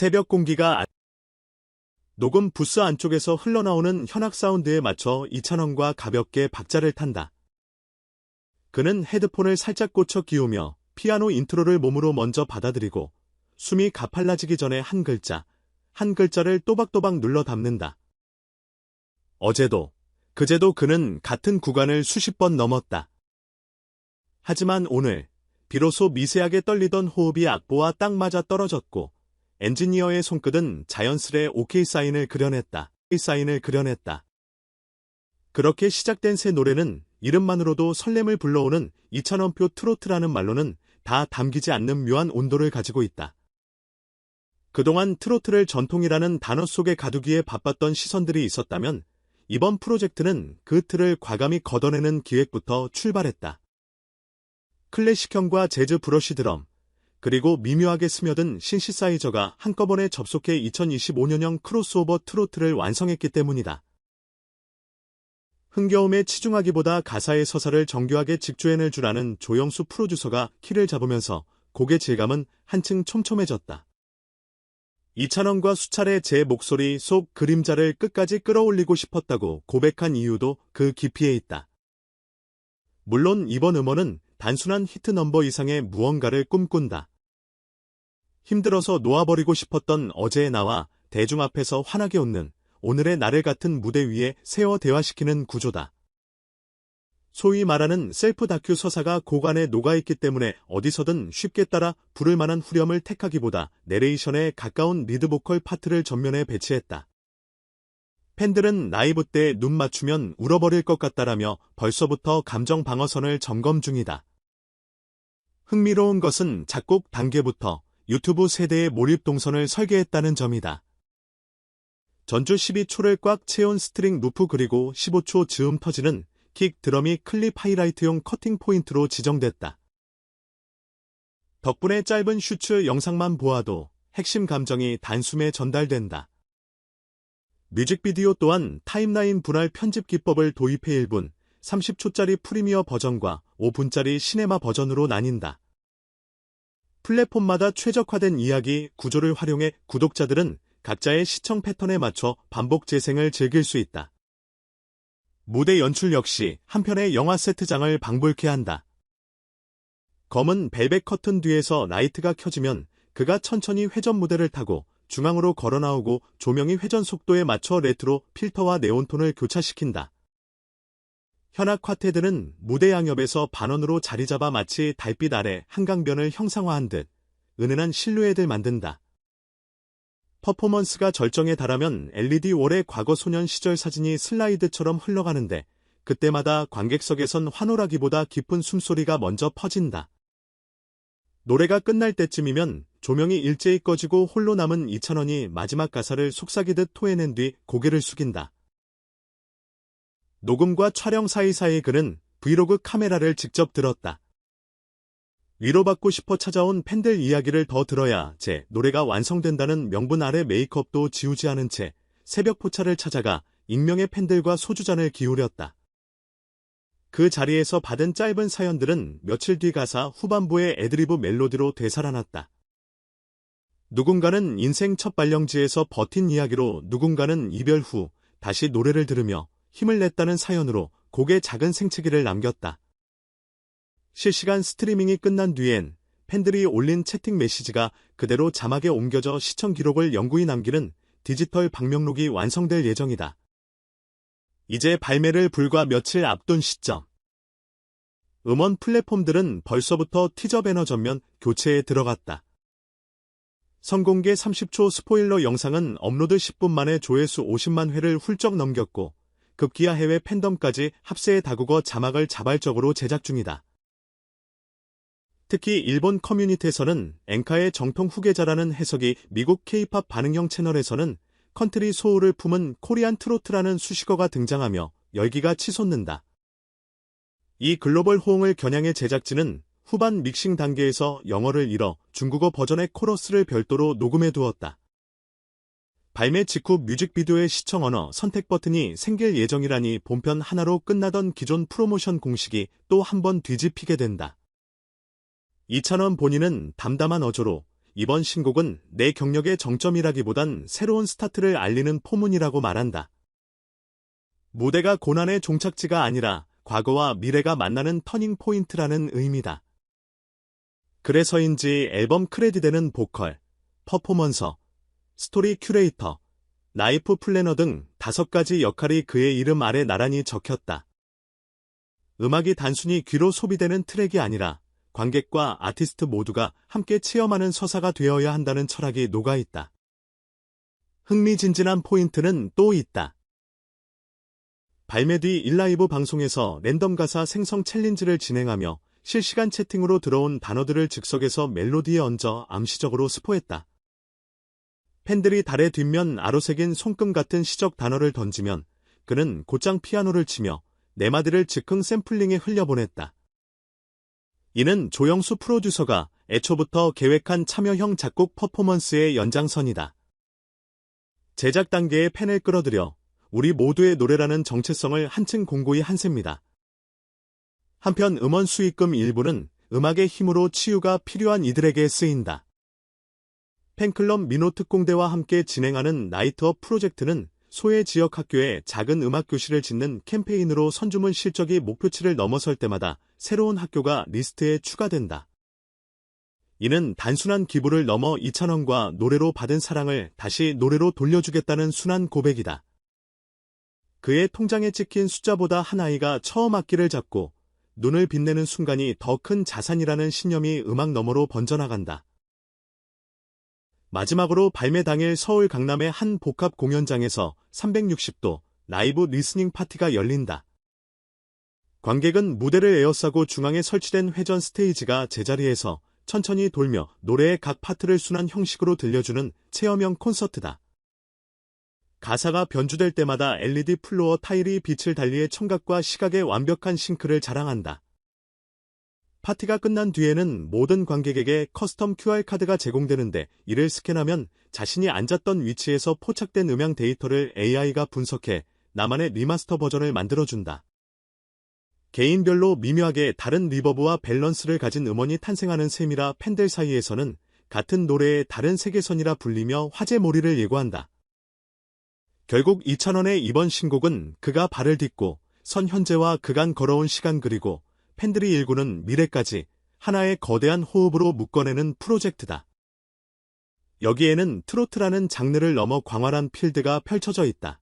새벽 공기가 아- 녹음 부스 안쪽에서 흘러나오는 현악 사운드에 맞춰 이찬원과 가볍게 박자를 탄다. 그는 헤드폰을 살짝 꽂혀 끼우며 피아노 인트로를 몸으로 먼저 받아들이고 숨이 가팔라지기 전에 한 글자, 한 글자를 또박또박 눌러 담는다. 어제도, 그제도 그는 같은 구간을 수십 번 넘었다. 하지만 오늘, 비로소 미세하게 떨리던 호흡이 악보와 딱 맞아 떨어졌고, 엔지니어의 손끝은 자연스레 OK 사인을 그려냈다. OK 사인을 그려냈다. 그렇게 시작된 새 노래는 이름만으로도 설렘을 불러오는 이찬원표 트로트라는 말로는 다 담기지 않는 묘한 온도를 가지고 있다. 그동안 트로트를 전통이라는 단어 속에 가두기에 바빴던 시선들이 있었다면 이번 프로젝트는 그 틀을 과감히 걷어내는 기획부터 출발했다. 클래식형과 재즈 브러쉬 드럼, 그리고 미묘하게 스며든 신시사이저가 한꺼번에 접속해 2025년형 크로스오버 트로트를 완성했기 때문이다. 흥겨움에 치중하기보다 가사의 서사를 정교하게 직조해낼 줄 아는 조영수 프로듀서가 키를 잡으면서 곡의 질감은 한층 촘촘해졌다. 이찬원과 수차례 제 목소리 속 그림자를 끝까지 끌어올리고 싶었다고 고백한 이유도 그 깊이에 있다. 물론 이번 음원은 단순한 히트 넘버 이상의 무언가를 꿈꾼다. 힘들어서 놓아버리고 싶었던 어제의 나와 대중 앞에서 환하게 웃는 오늘의 나를 같은 무대 위에 세워 대화시키는 구조다. 소위 말하는 셀프 다큐 서사가 고관에 녹아있기 때문에 어디서든 쉽게 따라 부를 만한 후렴을 택하기보다 내레이션에 가까운 리드보컬 파트를 전면에 배치했다. 팬들은 라이브 때 눈 맞추면 울어버릴 것 같다라며 벌써부터 감정 방어선을 점검 중이다. 흥미로운 것은 작곡 단계부터 유튜브 세대의 몰입 동선을 설계했다는 점이다. 전주 12초를 꽉 채운 스트링 루프 그리고 15초 즈음 터지는 킥 드럼이 클립 하이라이트용 커팅 포인트로 지정됐다. 덕분에 짧은 슈츠 영상만 보아도 핵심 감정이 단숨에 전달된다. 뮤직비디오 또한 타임라인 분할 편집 기법을 도입해 1분, 30초짜리 프리미어 버전과 5분짜리 시네마 버전으로 나뉜다. 플랫폼마다 최적화된 이야기 구조를 활용해 구독자들은 각자의 시청 패턴에 맞춰 반복 재생을 즐길 수 있다. 무대 연출 역시 한편의 영화 세트장을 방불케 한다. 검은 벨벳 커튼 뒤에서 라이트가 켜지면 그가 천천히 회전 무대를 타고 중앙으로 걸어 나오고 조명이 회전 속도에 맞춰 레트로 필터와 네온톤을 교차시킨다. 현악 콰테드는 무대 양옆에서 반원으로 자리 잡아 마치 달빛 아래 한강변을 형상화한 듯 은은한 실루엣을 만든다. 퍼포먼스가 절정에 달하면 LED 월의 과거 소년 시절 사진이 슬라이드처럼 흘러가는데 그때마다 관객석에선 환호라기보다 깊은 숨소리가 먼저 퍼진다. 노래가 끝날 때쯤이면 조명이 일제히 꺼지고 홀로 남은 이찬원이 마지막 가사를 속삭이듯 토해낸 뒤 고개를 숙인다. 녹음과 촬영 사이사이 그는 브이로그 카메라를 직접 들었다. 위로받고 싶어 찾아온 팬들 이야기를 더 들어야 제 노래가 완성된다는 명분 아래 메이크업도 지우지 않은 채 새벽 포차를 찾아가 익명의 팬들과 소주잔을 기울였다. 그 자리에서 받은 짧은 사연들은 며칠 뒤 가사 후반부의 애드리브 멜로디로 되살아났다. 누군가는 인생 첫 발령지에서 버틴 이야기로 누군가는 이별 후 다시 노래를 들으며 힘을 냈다는 사연으로 곡의 작은 생채기를 남겼다. 실시간 스트리밍이 끝난 뒤엔 팬들이 올린 채팅 메시지가 그대로 자막에 옮겨져 시청 기록을 영구히 남기는 디지털 방명록이 완성될 예정이다. 이제 발매를 불과 며칠 앞둔 시점. 음원 플랫폼들은 벌써부터 티저 배너 전면 교체에 들어갔다. 선공개 30초 스포일러 영상은 업로드 10분 만에 조회수 50만 회를 훌쩍 넘겼고 급기야 해외 팬덤까지 합세의 다국어 자막을 자발적으로 제작 중이다. 특히 일본 커뮤니티에서는 앵카의 정통 후계자라는 해석이 미국 케이팝 반응형 채널에서는 컨트리 소울을 품은 코리안 트로트라는 수식어가 등장하며 열기가 치솟는다. 이 글로벌 호응을 겨냥해 제작진은 후반 믹싱 단계에서 영어를 잃어 중국어 버전의 코러스를 별도로 녹음해 두었다. 발매 직후 뮤직비디오의 시청 언어 선택 버튼이 생길 예정이라니 본편 하나로 끝나던 기존 프로모션 공식이 또 한 번 뒤집히게 된다. 이찬원 본인은 담담한 어조로 이번 신곡은 내 경력의 정점이라기보단 새로운 스타트를 알리는 포문이라고 말한다. 무대가 고난의 종착지가 아니라 과거와 미래가 만나는 터닝 포인트라는 의미다. 그래서인지 앨범 크레딧에는 보컬, 퍼포먼서, 스토리 큐레이터, 나이프 플래너 등 다섯 가지 역할이 그의 이름 아래 나란히 적혔다. 음악이 단순히 귀로 소비되는 트랙이 아니라 관객과 아티스트 모두가 함께 체험하는 서사가 되어야 한다는 철학이 녹아있다. 흥미진진한 포인트는 또 있다. 발매 뒤 1라이브 방송에서 랜덤 가사 생성 챌린지를 진행하며 실시간 채팅으로 들어온 단어들을 즉석에서 멜로디에 얹어 암시적으로 스포했다. 팬들이 달의 뒷면 아로색인 손금 같은 시적 단어를 던지면 그는 곧장 피아노를 치며 네 마디를 즉흥 샘플링에 흘려보냈다. 이는 조영수 프로듀서가 애초부터 계획한 참여형 작곡 퍼포먼스의 연장선이다. 제작 단계에 팬을 끌어들여 우리 모두의 노래라는 정체성을 한층 공고히 한셉니다. 한편 음원 수익금 일부는 음악의 힘으로 치유가 필요한 이들에게 쓰인다. 팬클럽 민호 특공대와 함께 진행하는 나이트업 프로젝트는 소외 지역 학교에 작은 음악 교실을 짓는 캠페인으로 선주문 실적이 목표치를 넘어설 때마다 새로운 학교가 리스트에 추가된다. 이는 단순한 기부를 넘어 2,000원과 노래로 받은 사랑을 다시 노래로 돌려주겠다는 순한 고백이다. 그의 통장에 찍힌 숫자보다 한 아이가 처음 악기를 잡고 눈을 빛내는 순간이 더 큰 자산이라는 신념이 음악 너머로 번져나간다. 마지막으로 발매 당일 서울 강남의 한 복합 공연장에서 360도 라이브 리스닝 파티가 열린다. 관객은 무대를 에어싸고 중앙에 설치된 회전 스테이지가 제자리에서 천천히 돌며 노래의 각 파트를 순한 형식으로 들려주는 체험형 콘서트다. 가사가 변주될 때마다 LED 플로어 타일이 빛을 달리해 청각과 시각의 완벽한 싱크를 자랑한다. 파티가 끝난 뒤에는 모든 관객에게 커스텀 QR카드가 제공되는데 이를 스캔하면 자신이 앉았던 위치에서 포착된 음향 데이터를 AI가 분석해 나만의 리마스터 버전을 만들어준다. 개인별로 미묘하게 다른 리버브와 밸런스를 가진 음원이 탄생하는 셈이라 팬들 사이에서는 같은 노래의 다른 세계선이라 불리며 화제몰이를 예고한다. 결국 2,000원의 이번 신곡은 그가 발을 딛고 선 현재와 그간 걸어온 시간 그리고 팬들이 일구는 미래까지 하나의 거대한 호흡으로 묶어내는 프로젝트다. 여기에는 트로트라는 장르를 넘어 광활한 필드가 펼쳐져 있다.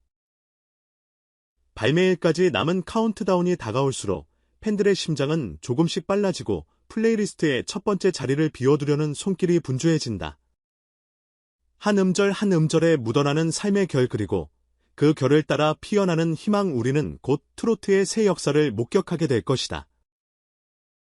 발매일까지 남은 카운트다운이 다가올수록 팬들의 심장은 조금씩 빨라지고 플레이리스트의 첫 번째 자리를 비워두려는 손길이 분주해진다. 한 음절 한 음절에 묻어나는 삶의 결 그리고 그 결을 따라 피어나는 희망 우리는 곧 트로트의 새 역사를 목격하게 될 것이다.